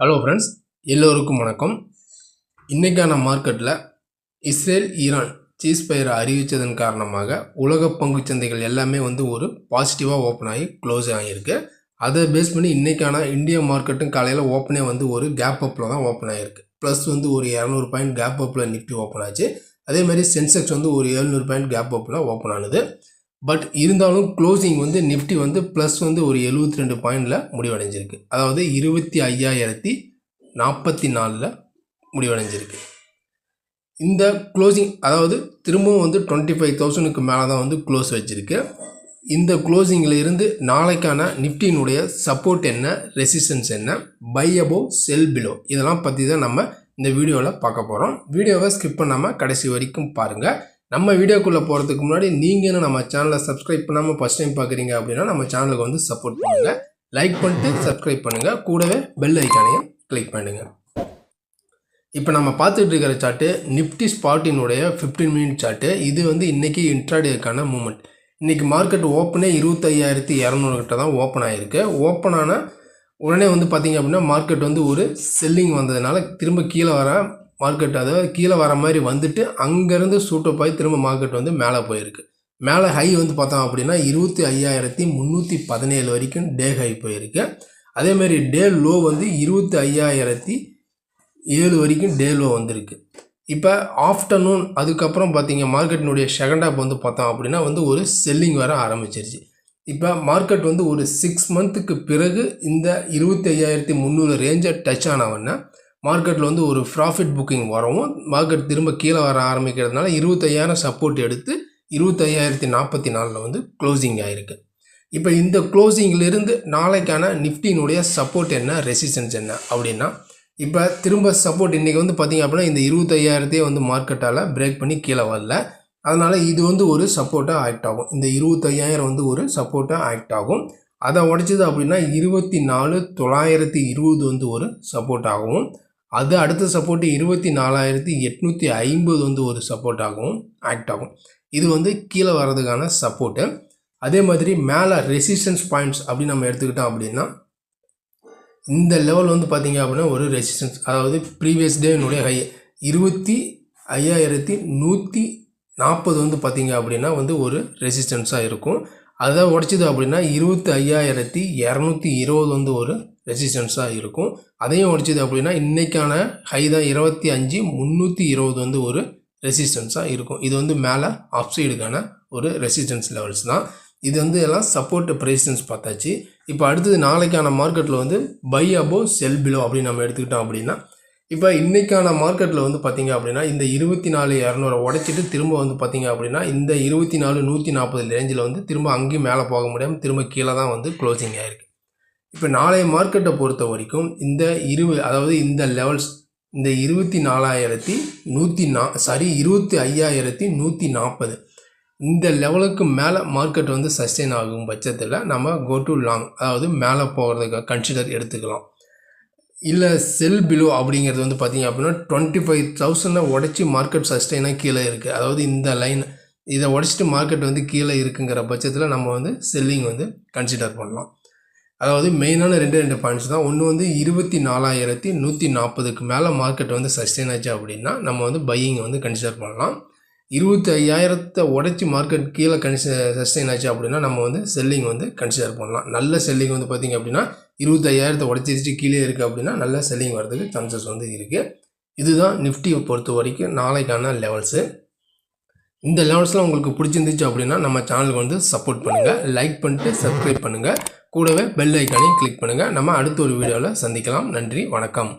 Hello friends எல்லோருக்கும் வணக்கம். இன்றைக்கான மார்க்கெட்டில் இஸ்ரேல் ஈரான் சீஸ் பயிரை அறிவித்ததன் காரணமாக உலக பங்குச் சந்தைகள் எல்லாமே வந்து ஒரு பாசிட்டிவாக ஓப்பன் ஆகி க்ளோஸ் ஆகியிருக்கு. அதை பேஸ் பண்ணி இன்றைக்கான இந்திய மார்க்கெட்டும் காலையில் ஓப்பனே வந்து ஒரு கேப் அப்பில் தான் ஓப்பன் ஆகிருக்கு ப்ளஸ் வந்து ஒரு இரநூறு பாயிண்ட் கேப் அப்பில் நிஃப்டி ஓப்பன் ஆச்சு. அதே மாதிரி சென்செக்ஸ் வந்து ஒரு எழுநூறு பாயிண்ட் கேப் அப்பில் ஓப்பன் ஆனது. பட் இருந்தாலும் க்ளோசிங் வந்து நிஃப்டி வந்து ப்ளஸ் வந்து ஒரு எழுபத்தி ரெண்டு பாயிண்டில் முடிவடைஞ்சிருக்கு. அதாவது இருபத்தி ஐயாயிரத்தி நாற்பத்தி நாலில் முடிவடைஞ்சிருக்கு. இந்த க்ளோசிங் அதாவது திரும்பவும் வந்து டுவெண்ட்டி ஃபைவ் தௌசண்ட்க்கு மேலே தான் வந்து க்ளோஸ் வச்சுருக்கு. இந்த க்ளோசிங்கில் இருந்து நாளைக்கான நிஃப்டியினுடைய சப்போர்ட் என்ன ரெசிஸ்டன்ஸ் என்ன பை அபோவ் செல் பிலோ இதெல்லாம் பற்றி தான் நம்ம இந்த வீடியோவில் பார்க்க போகிறோம் வீடியோவை ஸ்கிப் பண்ணாமல் கடைசி வரைக்கும் பாருங்கள் நம்ம வீடியோக்குள்ளே போகிறதுக்கு முன்னாடி நீங்கள் என்ன நம்ம சேனலை சப்ஸ்கிரைப் பண்ணாமல் ஃபஸ்ட் டைம் பார்க்குறீங்க அப்படின்னா நம்ம சேனலுக்கு வந்து சப்போர்ட் பண்ணுங்கள் லைக் பண்ணிட்டு சப்ஸ்கிரைப் பண்ணுங்கள் கூடவே பெல் ஐக்கானையும் கிளிக் பண்ணுங்கள் இப்போ நம்ம பார்த்துட்டு இருக்கிற சார்ட்டு நிஃப்டி ஸ்பாட்டினுடைய ஃபிஃப்டீன் மினிட் சார்ட்டு இது வந்து இன்றைக்கி இன்ட்ராடேக்கான மூமெண்ட் இன்றைக்கி மார்க்கெட் ஓப்பனே இருபத்தையாயிரத்தி இரநூறு கிட்ட தான் ஓப்பன் ஆகிருக்கு ஓப்பன் ஆன உடனே வந்து பார்த்திங்க அப்படின்னா மார்க்கெட் வந்து ஒரு செல்லிங் வந்ததுனால திரும்ப கீழே வர மார்க்கெட் அதாவது கீழே வர மாதிரி வந்துட்டு அங்கேருந்து சூட்டப் ஆகி திரும்ப மார்க்கெட் வந்து மேலே போயிருக்கு. மேலே ஹை வந்து பார்த்தோம் அப்படின்னா இருபத்தி ஐயாயிரத்தி முந்நூற்றி பதினேழு வரைக்கும் டே ஹை போயிருக்கு. அதேமாரி டே லோ வந்து இருபத்தி ஐயாயிரத்தி ஏழு வரைக்கும் டே லோ வந்திருக்கு. இப்போ ஆஃப்டர்நூன் அதுக்கப்புறம் பார்த்தீங்க மார்க்கெட்டினுடைய செகண்ட் ஆப் வந்து பார்த்தோம் அப்படின்னா வந்து ஒரு செல்லிங் வர ஆரம்பிச்சிருச்சு. இப்போ மார்க்கெட் வந்து ஒரு சிக்ஸ் மந்த்துக்கு பிறகு இந்த இருபத்தி ஐயாயிரத்தி முந்நூறு ரேஞ்சை டச் ஆனவொன்னே மார்க்கெட்டில் வந்து ஒரு ப்ராஃபிட் புக்கிங் வரவும் மார்க்கெட் திரும்ப கீழே வர ஆரம்பிக்கிறதுனால இருபத்தையாயிரம் சப்போர்ட் எடுத்து இருபத்தையாயிரத்தி நாற்பத்தி நாலில் வந்து க்ளோசிங் ஆகிருக்கு இப்போ இந்த க்ளோசிங்கிலிருந்து நாளைக்கான நிஃப்டினுடைய சப்போர்ட் என்ன? ரெசிஸ்டன்ஸ் என்ன? அப்படின்னா இப்போ திரும்ப சப்போர்ட் இன்றைக்கி வந்து பார்த்திங்க அப்படின்னா இந்த இருபத்தையாயிரத்தையே வந்து மார்க்கெட்டால் பிரேக் பண்ணி கீழே வரல. அதனால் இது வந்து ஒரு சப்போர்ட்டாக ஆக்ட் ஆகும். இந்த இருபத்தையாயிரம் வந்து ஒரு சப்போர்ட்டாக ஆக்ட் ஆகும். அதை உடைச்சது அப்படின்னா இருபத்தி நாலு தொள்ளாயிரத்தி இருபது வந்து ஒரு சப்போர்ட் ஆகும் அது அடுத்த சப்போர்ட்டு இருபத்தி நாலாயிரத்தி எட்நூற்றி ஐம்பது வந்து ஒரு சப்போர்ட் ஆகும் ஆக்ட் ஆகும். இது வந்து கீழே வர்றதுக்கான சப்போர்ட்டு அதே மாதிரி மேலே ரெசிஸ்டன்ஸ் பாயிண்ட்ஸ் அப்படின்னு நம்ம எடுத்துக்கிட்டோம் அப்படின்னா இந்த லெவல் வந்து பார்த்திங்க அப்படின்னா ஒரு ரெசிஸ்டன்ஸ் அதாவது ப்ரீவியஸ் டேனுடைய ஹை இருபத்தி ஐயாயிரத்தி நூற்றி நாற்பது வந்து பார்த்திங்க அப்படின்னா வந்து ஒரு ரெசிஸ்டன்ஸாக இருக்கும். அதை உடைச்சிது அப்படின்னா இருபத்தி ஐயாயிரத்தி இரநூத்தி இருபது வந்து ஒரு ரெசிஸ்டன்ஸாக இருக்கும். அதையும் உடைச்சிது அப்படின்னா இன்றைக்கான ஹை தான் இருபத்தி அஞ்சு முந்நூற்றி இருபது வந்து ஒரு ரெசிஸ்டன்ஸாக இருக்கும். இது வந்து மேலே அப்சைடுக்கான ஒரு ரெசிஸ்டன்ஸ் லெவல்ஸ் தான். இது வந்து எல்லாம் சப்போர்ட் ப்ரெசிடன்ஸ் பார்த்தாச்சு. இப்போ அடுத்தது நாளைக்கான மார்க்கெட்டில் வந்து பை அபோவ் செல் பிலோ அப்படின்னு நம்ம எடுத்துக்கிட்டோம் அப்படின்னா இப்போ இன்றைக்கான மார்க்கெட்டில் வந்து பார்த்திங்க அப்படின்னா இந்த இருபத்தி நாலு இரநூறு உடைச்சிட்டு திரும்ப வந்து பார்த்திங்க அப்படின்னா இந்த இருபத்தி நாலு நூற்றி நாற்பது ரேஞ்சில் வந்து திரும்ப அங்கேயும் மேலே போக முடியாமல் திரும்ப கீழே தான் வந்து க்ளோசிங் ஆகிருக்கு இப்போ நாளைய மார்க்கெட்டை பொறுத்த வரைக்கும் இந்த இருபது அதாவது இந்த லெவல்ஸ் இந்த இருபத்தி நாலாயிரத்தி நூற்றி நா சாரி இருபத்தி ஐயாயிரத்தி நூற்றி நாற்பது. இந்த லெவலுக்கு மேலே மார்க்கெட் வந்து சஸ்டெயின் ஆகும் பட்சத்தில் நம்ம கோ டு லாங் அதாவது மேலே போகிறதுக்கு கன்சிடர் எடுத்துக்கலாம். இல்லை செல் பிலோ அப்படிங்கிறது வந்து பார்த்திங்க அப்படின்னா டுவெண்ட்டி ஃபைவ் தௌசண்டை உடச்சி மார்க்கெட் சஸ்டெயினாக கீழே இருக்குது அதாவது இந்த லைன் இதை உடச்சிட்டு மார்க்கெட் வந்து கீழே இருக்குங்கிற பட்சத்தில் நம்ம வந்து செல்லிங் வந்து கன்சிடர் பண்ணலாம். அதாவது மெயினான ரெண்டு ரெண்டு பாயிண்ட்ஸ் தான். ஒன்று வந்து இருபத்தி நாலாயிரத்தி நூற்றி நாற்பதுக்கு மேலே மார்க்கெட் வந்து சஸ்டெயின் ஆச்சு அப்படின்னா நம்ம வந்து பையிங் வந்து கன்சிடர் பண்ணலாம். இருபத்தி ஐயாயிரத்தை உடச்சி மார்க்கெட் கீழே கன்சி சஸ்டெயின் ஆச்சு அப்படின்னா நம்ம வந்து செல்லிங் வந்து கன்சிடர் பண்ணலாம். நல்ல செல்லிங் வந்து பார்த்திங்க அப்படின்னா இருபத்தையாயிரத்தை உடச்சிச்சு கீழே இருக்குது அப்படின்னா நல்லா செல்லிங் வர்றதுக்கு சான்சஸ் வந்து இருக்குது இதுதான் நிஃப்டியை பொறுத்த வரைக்கும் நாளைக்கான லெவல்ஸு இந்த லெவல்ஸ்லாம் உங்களுக்கு பிடிச்சிருந்துச்சு அப்படின்னா நம்ம சேனலுக்கு வந்து சப்போர்ட் பண்ணுங்கள் லைக் பண்ணிட்டு சப்ஸ்கிரைப் பண்ணுங்கள் கூடவே பெல் ஐக்கானையும் கிளிக் பண்ணுங்கள் நம்ம அடுத்த ஒரு வீடியோவில் சந்திக்கலாம். நன்றி வணக்கம்.